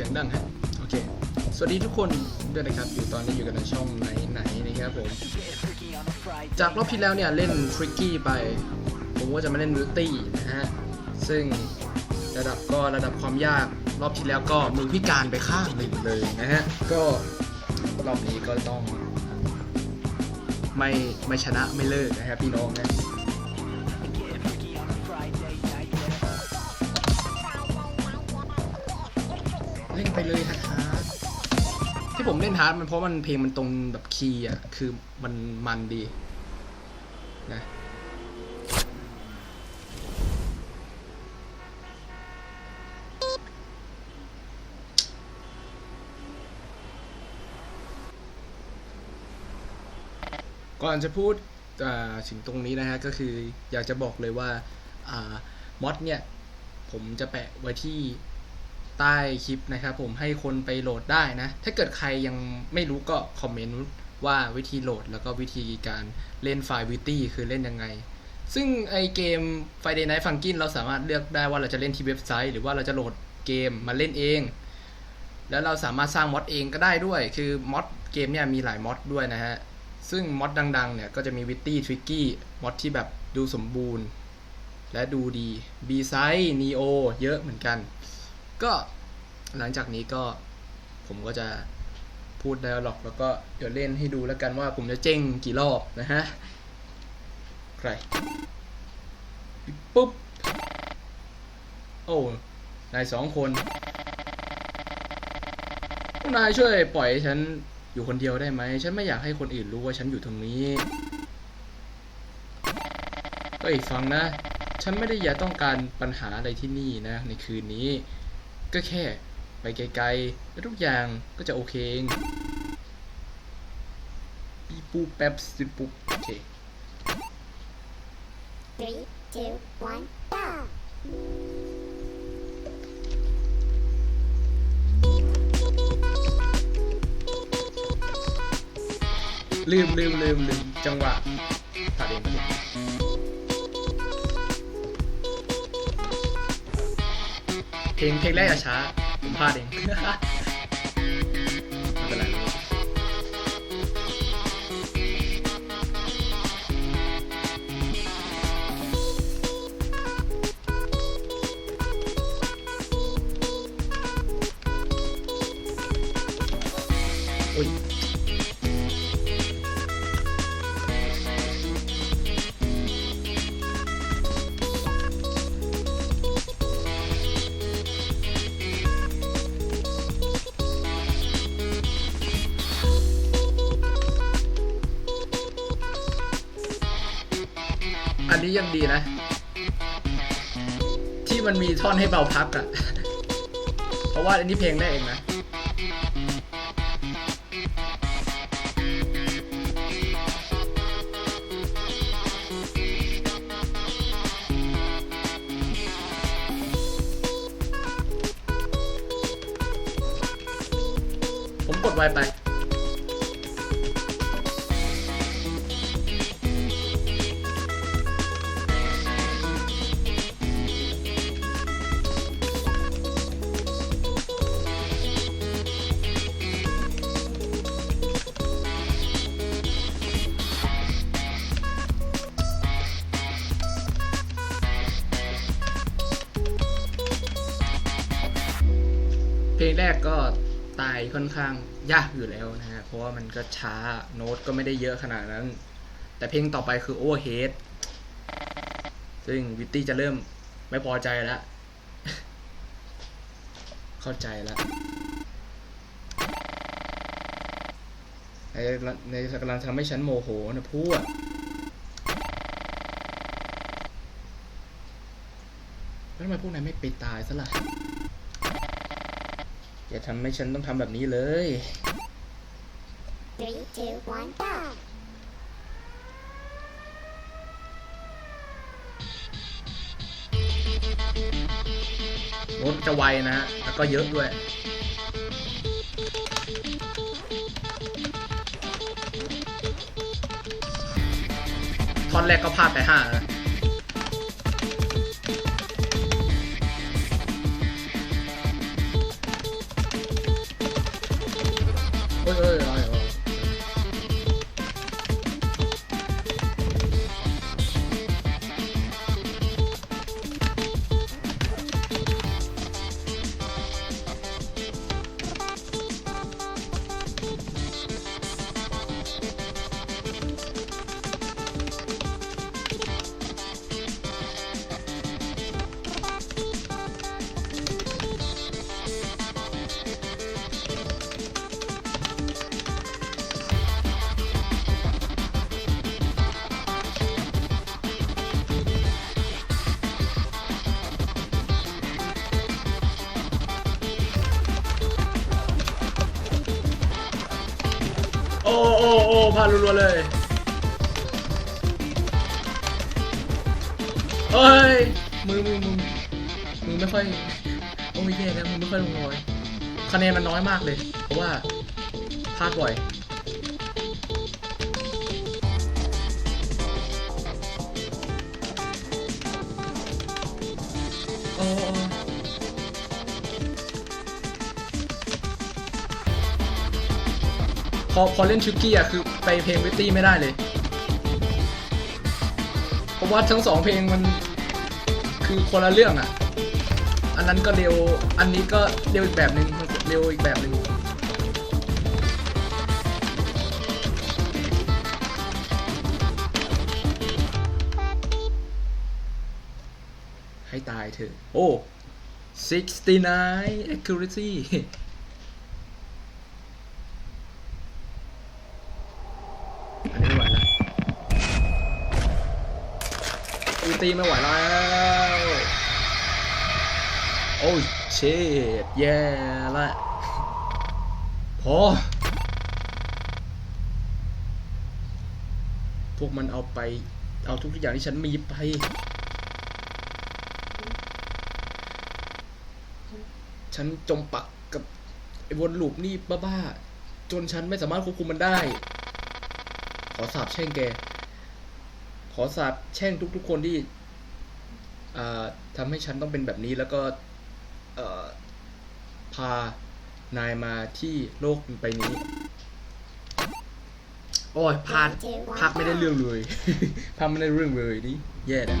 สียงดังฮะโอเค สวัสดีทุกคนด้วยนะครับ อยู่ตอนนี้อยู่กันในช่องไหนไหนนะครับผม จากรอบที่แล้วเนี่ยเล่นทริกกี้ไป ผมก็จะมาเล่นมิวตี้นะฮะ ซึ่งระดับก็ระดับความยากรอบที่แล้วก็มือพิการไปข้างหนึ่งเลยนะฮะ ก็รอบนี้ก็ต้อง ไม่ไม่ชนะไม่เลิกนะครับพี่น้องนะ เล่นไปเลยฮาร์ดที่ผมเล่นฮาร์ดมันเพราะมันเพลงมันตรงแบบคีย์อะ คือมันมันดีนะก่อนจะพูดอ่ถึงตรงนี้นะฮะก็คืออยากจะบอกเลยว่าอ่ามอดเนี่ย ผมจะแปะไว้ที่ ใต้คลิปนะครับผมให้คนไปโหลดได้นะ ถ้าเกิดใครยังไม่รู้ก็คอมเมนต์ว่าวิธีโหลดแล้วก็วิธีการเล่นไฟล์วิตี้คือเล่นยังไง ซึ่งไอเกม Friday Night Funkin เราสามารถเลือกได้ว่าเราจะเล่นที่เว็บไซต์ หรือว่าเราจะโหลดเกมมาเล่นเอง แล้วเราสามารถสร้างมอดเองก็ได้ด้วย คือมอดเกมเนี่ยมีหลายมอดด้วยนะฮะ ซึ่งมอดดังๆ เนี่ยก็จะมีวิตตี้ทริกกี้มอดที่แบบดูสมบูรณ์ และดูดี b s i d e Neo เยอะเหมือนกัน ก็หลังจากนี้ก็ผมก็จะพูดไดอะล็อกแล้วก็เดี๋ยวเล่นให้ดูแล้วกันว่าผมจะเจ้งกี่รอบนะฮะ ใคร ปุ๊บ โอ้ นายสองคน นายช่วยปล่อยฉันอยู่คนเดียวได้ไหม ฉันไม่อยากให้คนอื่นรู้ว่าฉันอยู่ตรงนี้เฮ้ยฟังนะ ฉันไม่ได้อยากต้องการปัญหาอะไรที่นี่นะ ในคืนนี้ ก็แค่ไปไกลๆ แล้วทุกอย่างก็จะโอเคเองปีปูแป๊บสิปุ๊บโอเค Three, two, one, go! ลืมลืมลืมลืมจังหวะผ่านเอง เพลงเพลงแรกอะช้าผมพลาดเอง นี้ยังดีนะ ที่มันมีท่อนให้เบาพักอะเพราะว่าอันนี้เพลงแรกเองนะผมกดไวไป เพลงแรกก็ตายค่อนข้างยากอยู่แล้วนะฮะ เพราะว่ามันก็ช้าโน้ตก็ไม่ได้เยอะขนาดนั้น แต่เพลงต่อไปคือ Overhead ซึ่งวิตตี้จะเริ่มไม่พอใจแล้ว เข้าใจแล้วในในกำลังทำให้ฉันโมโหนะพูดแล้วทำไมพวกนายไม่ไปตายซะล่ะ อย่าทำให้ฉันต้องทำแบบนี้เลย Three, two, one, go! รถจะไวนะฮะ แล้วก็เยอะด้วย ท่อนแรกก็พลาดไปห้าแล้วอ้ยเอ้ยอะ 我手哎拿 อ้โอ้โอ้พลาดรัวๆเลยเอ้ยมือมือมือมือไม่ค่อยโอ้ยแย่แล้วมือไม่ค่อยลงรอยคะแนนมันน้อยมากเลย เพราะว่าพลาดบ่อย อพอเล่นชุกกี้อะคือไปเพลงวิตตี้ไม่ได้เลยเพราะว่าทั้งสองเพลงมันคือคนละเรื่องอะ อันนั้นก็เร็ว อันนี้ก็เร็วอีกแบบหนึ่งเร็วอีกแบบหนึ่งให้ตายเถอะ โอ้69 accuracy อันนี้ไม่ไหวแล้วอูตีไม่ไหวแล้วโอ้เชดแย่ละพอ พวกมันเอาไป เอาทุกอย่างที่ฉันมีไป ฉันจมปักกับไอ้วนลูปนี่บ้าๆจนฉันไม่สามารถควบคุมมันได้ อสาบแช่งแก ขอสาบแช่งทุก ๆ คนที่อ่าทำให้ฉันต้องเป็นแบบนี้แล้วก็พานายมาที่โลกใบนี้ โอ้ยพาดพักไม่ได้เรื่องเลยพักไม่ได้เรื่องเลยนี่แย่แล้ว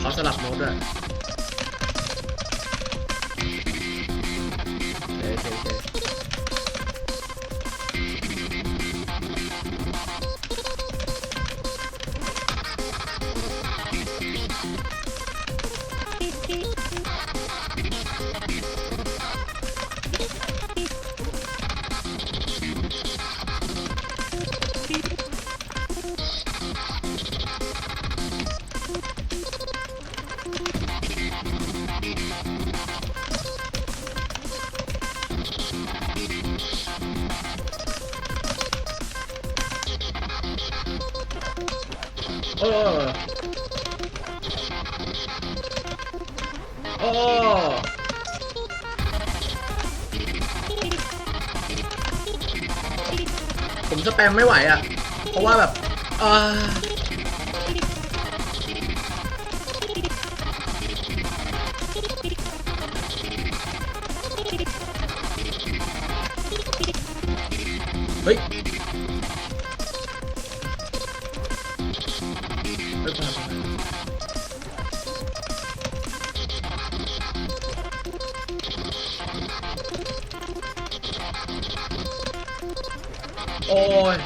เขาสลับโน้ตด้วย โอ โอ้โอ้ผมสแปมไม่ไหวอะ เพราะว่าแบบอ่า เฮ้ยพลาดพลาโอ้ย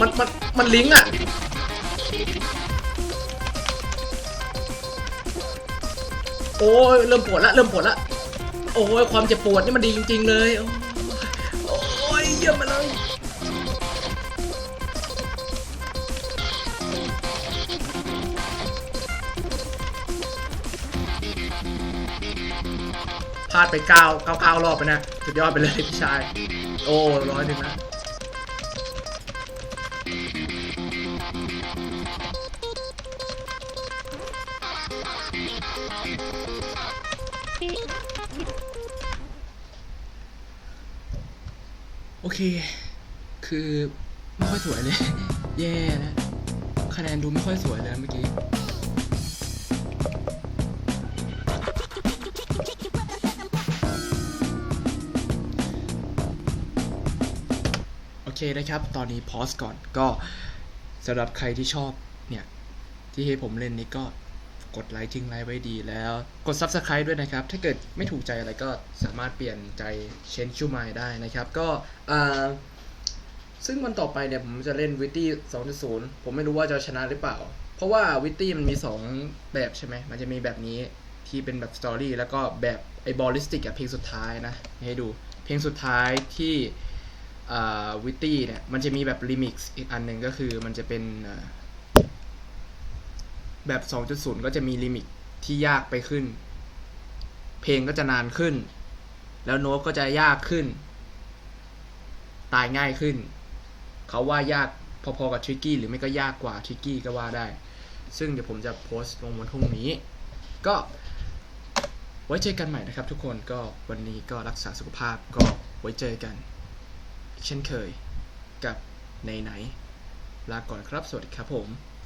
มันมันมันลิงก์อะ โอ้ยเริ่มปวดละเริ่มปวดละโอ้ยความเจ็บปวดนี่มันดีจริง ๆ เลยโอ้ยเยี่ยมมาเลยพลาดไปเก้าเก้าเก้ารอบไปนะสุดยอดไปเลยพี่ชาย โอ้ร้อยหนึ่งนะ โอเค คือ ไม่ค่อยสวยเลย แย่นะคะแนนดูไม่ค่อยสวยเลยเมื่อกี้โอเคนะครับ ตอนนี้พอสก่อนก็สำหรับใครที่ชอบเนี่ย ที่ให้ผมเล่นนี้ก็ กดไลค์ทิ้งไลค์ไว้ดีแล้ว กด Subscribe ด้วยนะครับ ถ้าเกิดไม่ถูกใจอะไรก็สามารถเปลี่ยนใจ change your mind ได้นะครับ ก็ซึ่งวันต่อไปเนี่ยผมจะเล่นวิตตี้2.0 ผมไม่รู้ว่าจะชนะหรือเปล่า เพราะว่าวิตตี้มันมี 2 แบบใช่ไหม มันจะมีแบบนี้ที่เป็นแบบสตอรี่แล้วก็แบบไอ้บอลลิสติกอะเพลงสุดท้ายนะ ให้ดู เพลงสุดท้ายที่วิตตี้เนี่ย มันจะมีแบบรีมิกซ์อีกอันหนึ่งก็คือมันจะเป็น แบบ 2.0 ก็จะมีลิมิกที่ยากไปขึ้น เพลงก็จะนานขึ้น แล้วโน้ตก็จะยากขึ้น ตายง่ายขึ้น เขาว่ายากพอๆกับทริกกี้หรือไม่ก็ยากกว่าทริกกี้ก็ว่าได้ ซึ่งเดี๋ยวผมจะโพสต์ลงวันพรุ่งนี้ ก็ไว้เจอกันใหม่นะครับ ทุกคนก็วันนี้ก็รักษาสุขภาพก็ไว้เจอกัน เช่นเคยกับในไหน ลาก่อนครับ สวัสดีครับผม